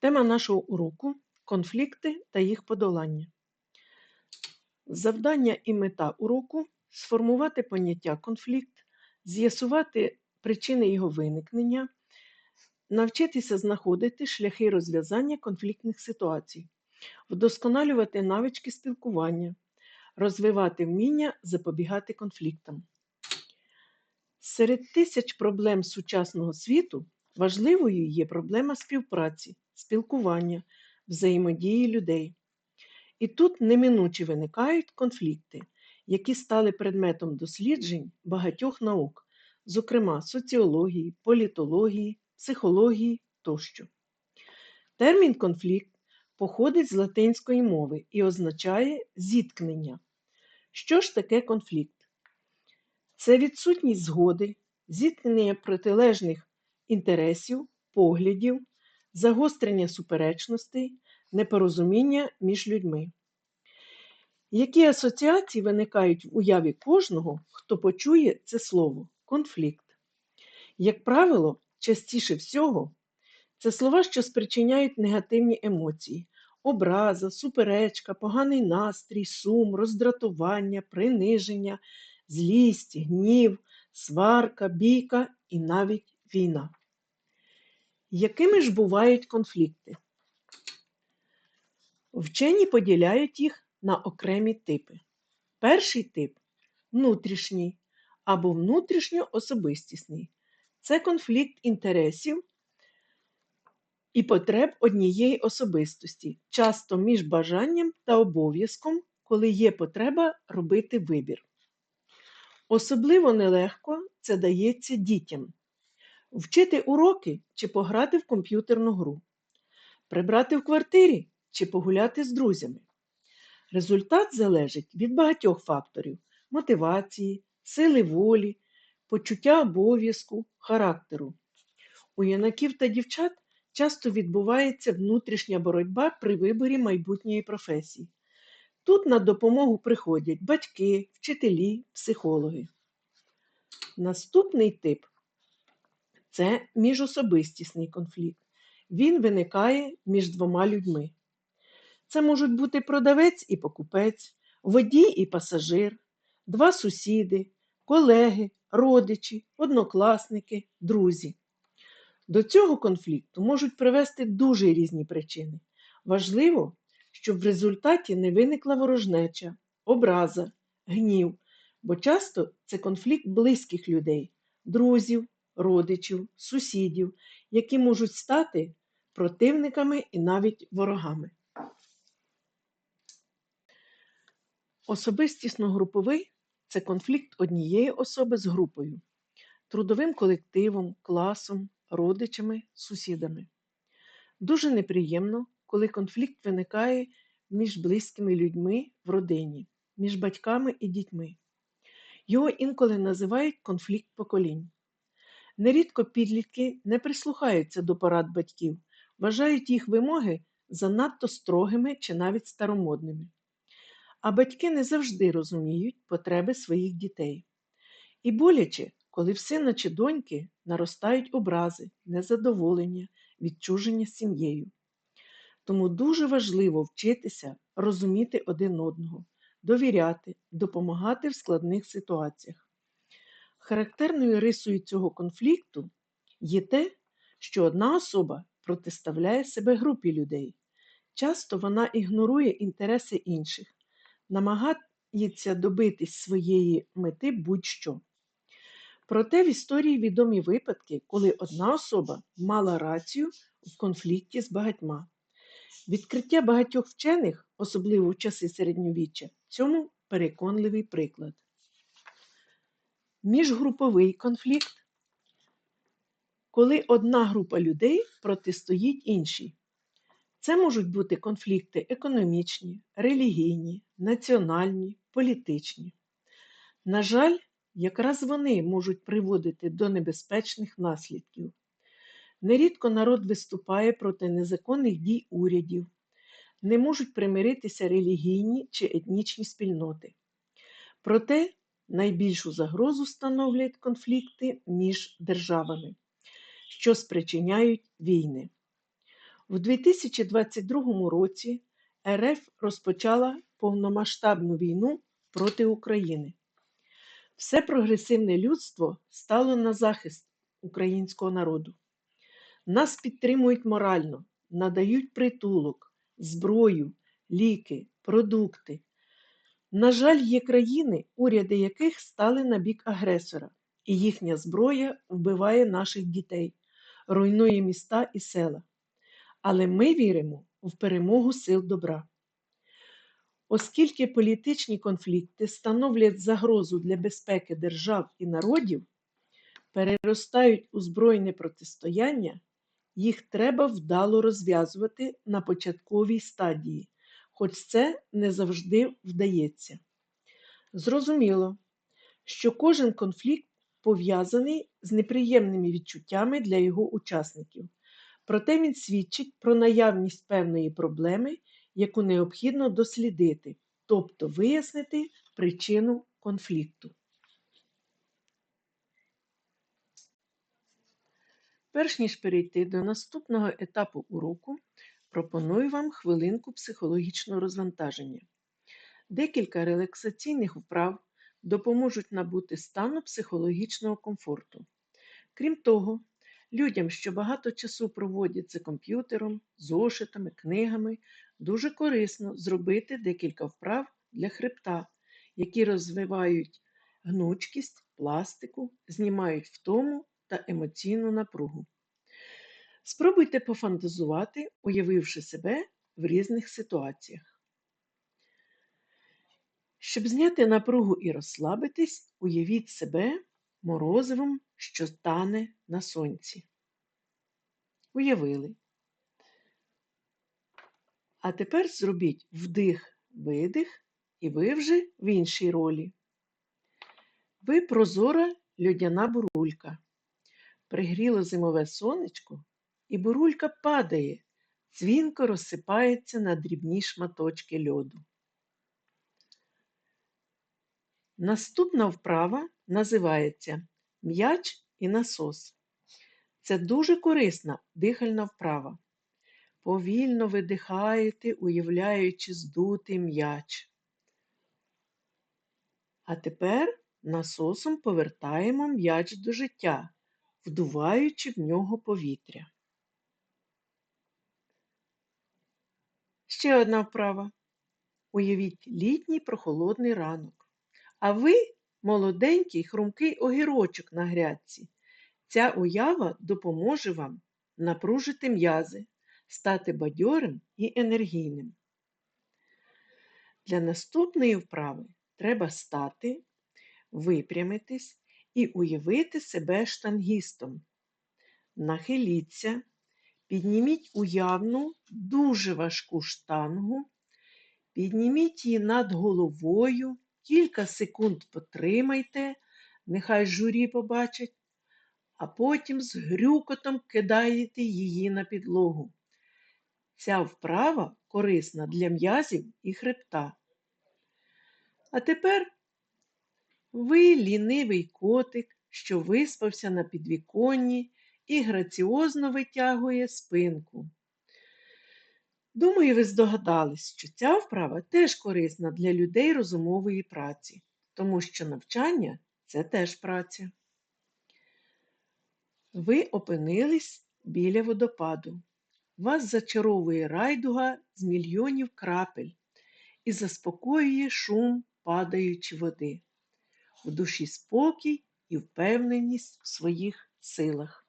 Тема нашого уроку конфлікти та їх подолання. Завдання і мета уроку сформувати поняття конфлікт, з'ясувати причини його виникнення, навчитися знаходити шляхи розв'язання конфліктних ситуацій, вдосконалювати навички спілкування, розвивати вміння запобігати конфліктам. Серед тисяч проблем сучасного світу важливою є проблема співпраці, спілкування, взаємодії людей. І тут неминуче виникають конфлікти, які стали предметом досліджень багатьох наук, зокрема соціології, політології, психології тощо. Термін конфлікт походить з латинської мови і означає зіткнення. Що ж таке конфлікт? Це відсутність згоди, зіткнення протилежних інтересів, поглядів, загострення суперечностей, непорозуміння між людьми. Які асоціації виникають в уяві кожного, хто почує це слово конфлікт? Як правило, частіше всього це слова, що спричиняють негативні емоції, образа, суперечка, поганий настрій, сум, роздратування, приниження, злість, гнів, сварка, бійка і навіть війна. Якими ж бувають конфлікти? Вчені поділяють їх на окремі типи. Перший тип внутрішній або внутрішньоособистісний. Це конфлікт інтересів і потреб однієї особистості, часто між бажанням та обов'язком, коли є потреба робити вибір. Особливо нелегко це дається дітям. Вчити уроки чи пограти в комп'ютерну гру, прибрати в квартирі чи погуляти з друзями. Результат залежить від багатьох факторів мотивації, сили волі, почуття обов'язку, характеру. У юнаків та дівчат часто відбувається внутрішня боротьба при виборі майбутньої професії. Тут на допомогу приходять батьки, вчителі, психологи. Наступний тип це міжособистісний конфлікт. Він виникає між двома людьми. Це можуть бути продавець і покупець, водій і пасажир, два сусіди, колеги, родичі, однокласники, друзі. До цього конфлікту можуть привести дуже різні причини. Важливо, щоб в результаті не виникла ворожнеча, образа, гнів, бо часто це конфлікт близьких людей, друзів, родичів, сусідів, які можуть стати противниками і навіть ворогами. Особистісно-груповий це конфлікт однієї особи з групою, трудовим колективом, класом, родичами, сусідами. Дуже неприємно, коли конфлікт виникає між близькими людьми в родині, між батьками і дітьми. Його інколи називають конфлікт поколінь. Нерідко підлітки не прислухаються до порад батьків, вважають їх вимоги занадто строгими чи навіть старомодними. А батьки не завжди розуміють потреби своїх дітей. І боляче, коли в сина чи доньки наростають образи, незадоволення, відчуження сім'єю. Тому дуже важливо вчитися розуміти один одного, довіряти, допомагати в складних ситуаціях. Характерною рисою цього конфлікту є те, що одна особа протиставляє себе групі людей. Часто вона ігнорує інтереси інших, намагається добитись своєї мети будь-що. Проте в історії відомі випадки, коли одна особа мала рацію в конфлікті з багатьма. Відкриття багатьох вчених, особливо в часи середньовіччя, цьому переконливий приклад. Міжгруповий конфлікт, коли одна група людей протистоїть іншій. Це можуть бути конфлікти економічні, релігійні, національні, політичні. На жаль, якраз вони можуть приводити до небезпечних наслідків. Нерідко народ виступає проти незаконних дій урядів, не можуть примиритися релігійні чи етнічні спільноти. Проте найбільшу загрозу становлять конфлікти між державами, що спричиняють війни. В 2022 році РФ розпочала повномасштабну війну проти України. Все прогресивне людство стало на захист українського народу. Нас підтримують морально, надають притулок, зброю, ліки, продукти. На жаль, є країни, уряди яких стали на бік агресора, і їхня зброя вбиває наших дітей, руйнує міста і села. Але ми віримо в перемогу сил добра. Оскільки політичні конфлікти становлять загрозу для безпеки держав і народів, переростають у збройне протистояння, їх треба вдало розв'язувати на початковій стадії, хоч це не завжди вдається. Зрозуміло, що кожен конфлікт пов'язаний з неприємними відчуттями для його учасників, проте він свідчить про наявність певної проблеми, яку необхідно дослідити, тобто вияснити причину конфлікту. Перш ніж перейти до наступного етапу уроку, пропоную вам хвилинку психологічного розвантаження. Декілька релаксаційних вправ допоможуть набути стану психологічного комфорту. Крім того, людям, що багато часу проводять за комп'ютером, зошитами, книгами, дуже корисно зробити декілька вправ для хребта, які розвивають гнучкість, пластику, знімають втому та емоційну напругу. Спробуйте пофантазувати, уявивши себе в різних ситуаціях. Щоб зняти напругу і розслабитись, уявіть себе морозивом, що тане на сонці. Уявили. А тепер зробіть вдих-видих, і ви вже в іншій ролі. Ви прозора льодяна бурулька. Пригріло зимове сонечко, і бурулька падає, дзвінко розсипається на дрібні шматочки льоду. Наступна вправа називається м'яч і насос. Це дуже корисна дихальна вправа. Повільно видихаєте, уявляючи здутий м'яч. А тепер насосом повертаємо м'яч до життя, вдуваючи в нього повітря. Ще одна вправа. Уявіть літній прохолодний ранок. А ви молоденький хрумкий огірочок на грядці. Ця уява допоможе вам напружити м'язи, стати бадьорим і енергійним. Для наступної вправи треба стати, випрямитись і уявити себе штангістом. Нахиліться, підніміть уявну, дуже важку штангу, підніміть її над головою, кілька секунд потримайте, нехай журі побачить, а потім з грюкотом кидаєте її на підлогу. Ця вправа корисна для м'язів і хребта. А тепер ви лінивий котик, що виспався на підвіконні і граціозно витягує спинку. Думаю, ви здогадались, що ця вправа теж корисна для людей розумової праці, тому що навчання це теж праця. Ви опинились біля водопаду. Вас зачаровує райдуга з мільйонів крапель і заспокоює шум падаючої води. В душі спокій і впевненість в своїх силах.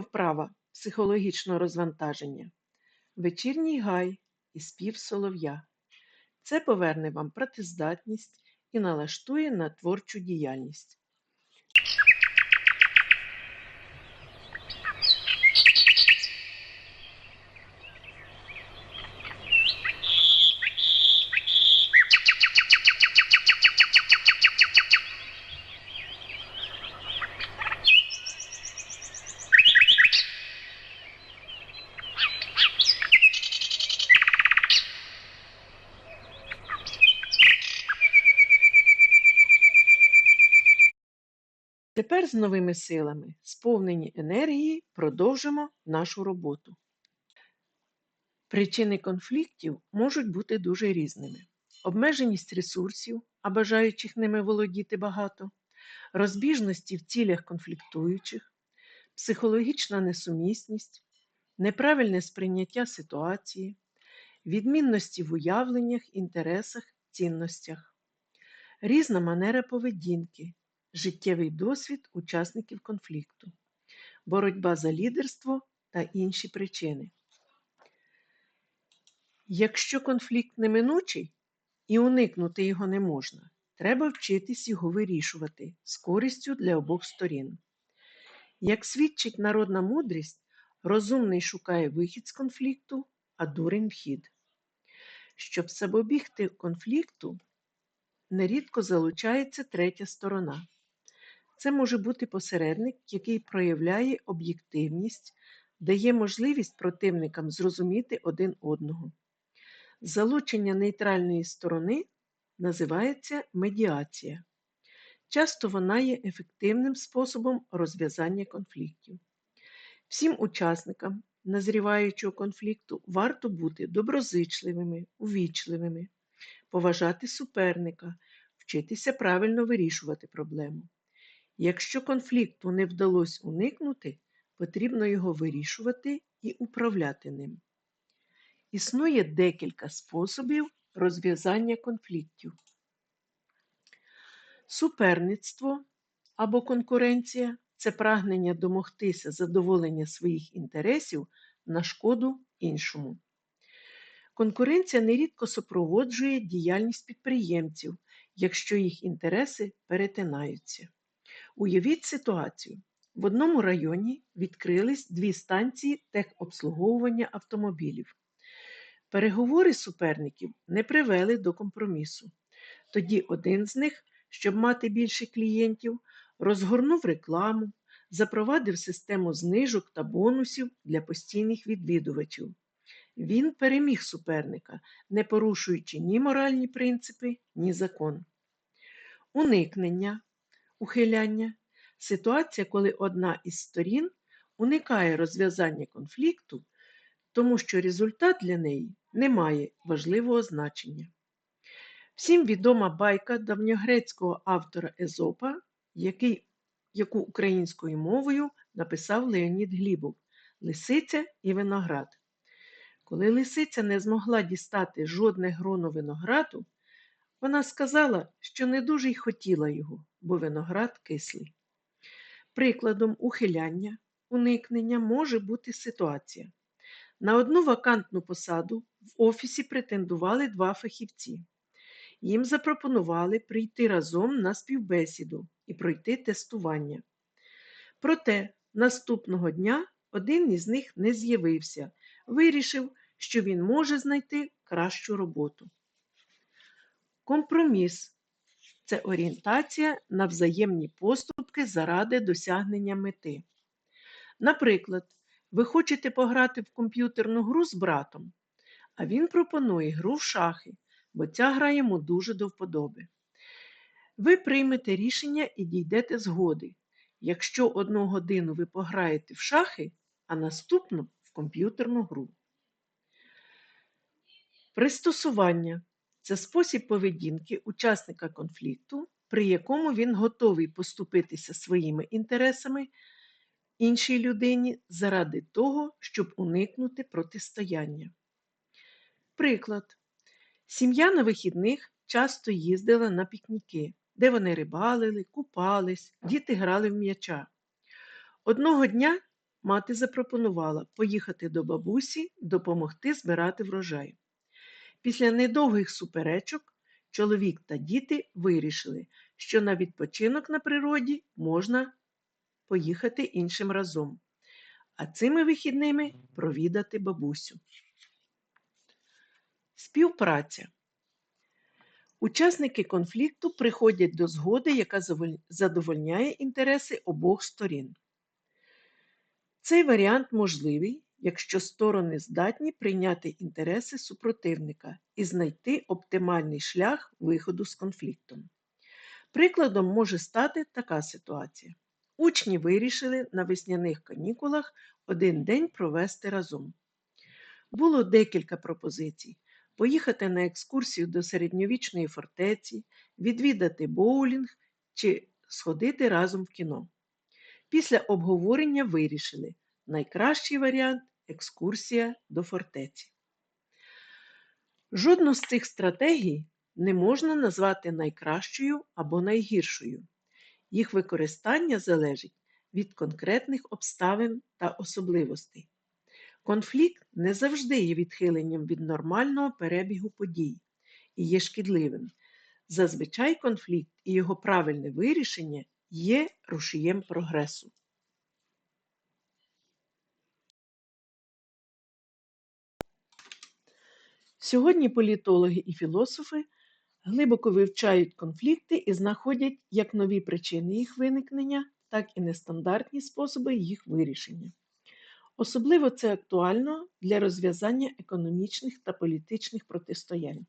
Вправа психологічного розвантаження вечірній гай і спів солов'я. Це поверне вам працездатність і налаштує на творчу діяльність. Тепер з новими силами, сповнені енергії, продовжимо нашу роботу. Причини конфліктів можуть бути дуже різними: обмеженість ресурсів, а бажаючих ними володіти багато, розбіжності в цілях конфліктуючих, психологічна несумісність, неправильне сприйняття ситуації, відмінності в уявленнях, інтересах, цінностях, різна манера поведінки, життєвий досвід учасників конфлікту, боротьба за лідерство та інші причини. Якщо конфлікт неминучий і уникнути його не можна, треба вчитись його вирішувати з користю для обох сторін. Як свідчить народна мудрість, розумний шукає вихід з конфлікту, а дурень вхід. Щоб запобігти конфлікту, нерідко залучається третя сторона. Це може бути посередник, який проявляє об'єктивність, дає можливість противникам зрозуміти один одного. Залучення нейтральної сторони називається медіація. Часто вона є ефективним способом розв'язання конфліктів. Всім учасникам назріваючого конфлікту варто бути доброзичливими, увічливими, поважати суперника, вчитися правильно вирішувати проблему. Якщо конфлікту не вдалося уникнути, потрібно його вирішувати і управляти ним. Існує декілька способів розв'язання конфліктів. Суперництво або конкуренція це прагнення домогтися задоволення своїх інтересів на шкоду іншому. Конкуренція нерідко супроводжує діяльність підприємців, якщо їх інтереси перетинаються. Уявіть ситуацію. В одному районі відкрились дві станції техобслуговування автомобілів. Переговори суперників не привели до компромісу. Тоді один з них, щоб мати більше клієнтів, розгорнув рекламу, запровадив систему знижок та бонусів для постійних відвідувачів. Він переміг суперника, не порушуючи ні моральні принципи, ні закон. Уникнення, ухиляння ситуація, коли одна із сторін уникає розв'язання конфлікту, тому що результат для неї не має важливого значення. Всім відома байка давньогрецького автора Езопа, який, яку українською мовою написав Леонід Глібов Лисиця і виноград. Коли лисиця не змогла дістати жодне гроно винограду, вона сказала, що не дуже й хотіла його, бо виноград кислий. Прикладом ухиляння, уникнення може бути ситуація. На одну вакантну посаду в офісі претендували два фахівці. Їм запропонували прийти разом на співбесіду і пройти тестування. Проте наступного дня один із них не з'явився, вирішив, що він може знайти кращу роботу. Компроміс це орієнтація на взаємні поступки заради досягнення мети. Наприклад, ви хочете пограти в комп'ютерну гру з братом, а він пропонує гру в шахи, бо ця гра йому дуже до вподоби. Ви приймете рішення і дійдете згоди, якщо одну годину ви пограєте в шахи, а наступну в комп'ютерну гру. Пристосування це спосіб поведінки учасника конфлікту, при якому він готовий поступитися своїми інтересами іншій людині заради того, щоб уникнути протистояння. Приклад. Сім'я на вихідних часто їздила на пікніки, де вони рибалили, купались, діти грали в м'яча. Одного дня мати запропонувала поїхати до бабусі, допомогти збирати врожай. Після недовгих суперечок чоловік та діти вирішили, що на відпочинок на природі можна поїхати іншим разом, а цими вихідними провідати бабусю. Співпраця. Учасники конфлікту приходять до згоди, яка задовольняє інтереси обох сторін. Цей варіант можливий, якщо сторони здатні прийняти інтереси супротивника і знайти оптимальний шлях виходу з конфліктом. Прикладом може стати така ситуація. учні вирішили на весняних канікулах один день провести разом. Було декілька пропозицій: поїхати на екскурсію до середньовічної фортеці, відвідати боулінг чи сходити разом в кіно. Після обговорення вирішили найкращий варіант екскурсія до фортеці. Жодну з цих стратегій не можна назвати найкращою або найгіршою. Їх використання залежить від конкретних обставин та особливостей. Конфлікт не завжди є відхиленням від нормального перебігу подій і є шкідливим. Зазвичай конфлікт і його правильне вирішення є рушієм прогресу. Сьогодні політологи і філософи глибоко вивчають конфлікти і знаходять як нові причини їх виникнення, так і нестандартні способи їх вирішення. Особливо це актуально для розв'язання економічних та політичних протистоянь.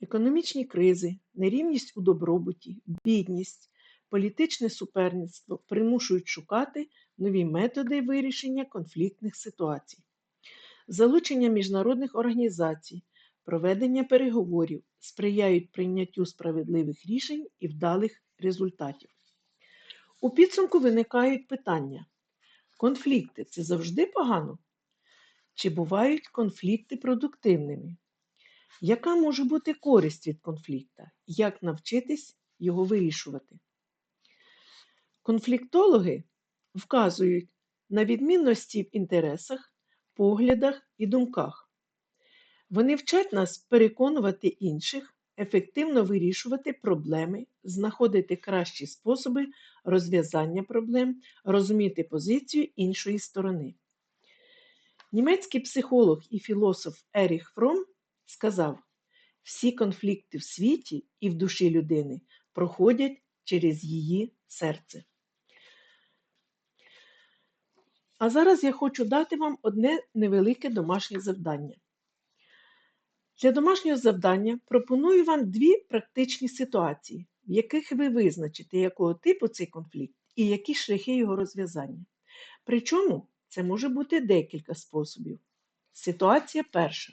Економічні кризи, нерівність у добробуті, бідність, політичне суперництво примушують шукати нові методи вирішення конфліктних ситуацій. Залучення міжнародних організацій, проведення переговорів сприяють прийняттю справедливих рішень і вдалих результатів. У підсумку виникають питання: конфлікти це завжди погано? Чи бувають конфлікти продуктивними? Яка може бути користь від конфлікта? Як навчитись його вирішувати? Конфліктологи вказують на відмінності в інтересах, поглядах і думках. Вони вчать нас переконувати інших, ефективно вирішувати проблеми, знаходити кращі способи розв'язання проблем, розуміти позицію іншої сторони. Німецький психолог і філософ Еріх Фром сказав: всі конфлікти в світі і в душі людини проходять через її серце. А зараз я хочу дати вам одне невелике домашнє завдання. Для домашнього завдання пропоную вам дві практичні ситуації, в яких ви визначите, якого типу цей конфлікт і які шляхи його розв'язання. Причому це може бути декілька способів. Ситуація перша.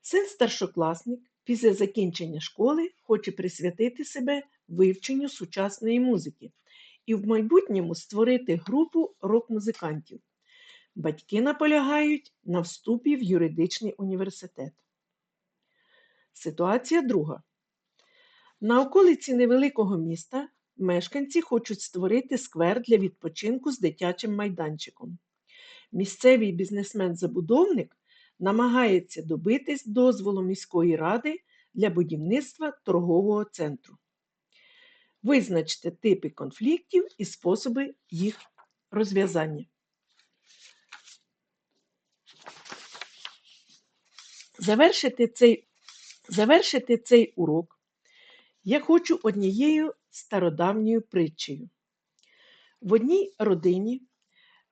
Син старшокласник після закінчення школи хоче присвятити себе вивченню сучасної музики і в майбутньому створити групу рок-музикантів. Батьки наполягають на вступі в юридичний університет. Ситуація друга. На околиці невеликого міста мешканці хочуть створити сквер для відпочинку з дитячим майданчиком. Місцевий бізнесмен-забудовник намагається добитись дозволу міської ради для будівництва торгового центру. Визначте типи конфліктів і способи їх розв'язання. Завершити цей, завершити цей урок я хочу однією стародавньою притчею. В одній родині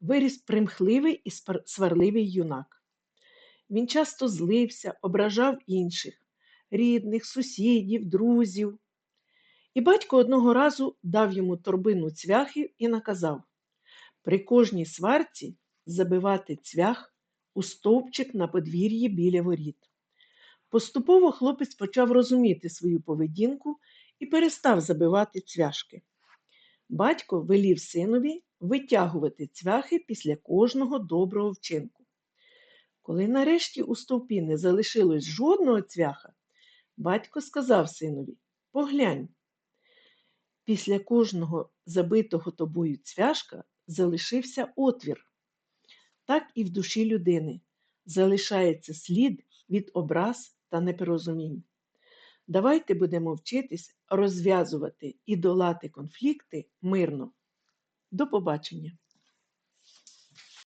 виріс примхливий і сварливий юнак. Він часто злився, ображав інших, рідних, сусідів, друзів. І батько одного разу дав йому торбину цвяхів і наказав при кожній сварці забивати цвях у стовпчик на подвір'ї біля воріт. Поступово хлопець почав розуміти свою поведінку і перестав забивати цвяшки. Батько велів синові витягувати цвяхи після кожного доброго вчинку. Коли нарешті у стовпі не залишилось жодного цвяха, батько сказав синові Поглянь, після кожного забитого тобою цвяшка залишився отвір. Так і в душі людини залишається слід від образ та непорозумінь. Давайте будемо вчитись розв'язувати і долати конфлікти мирно. До побачення!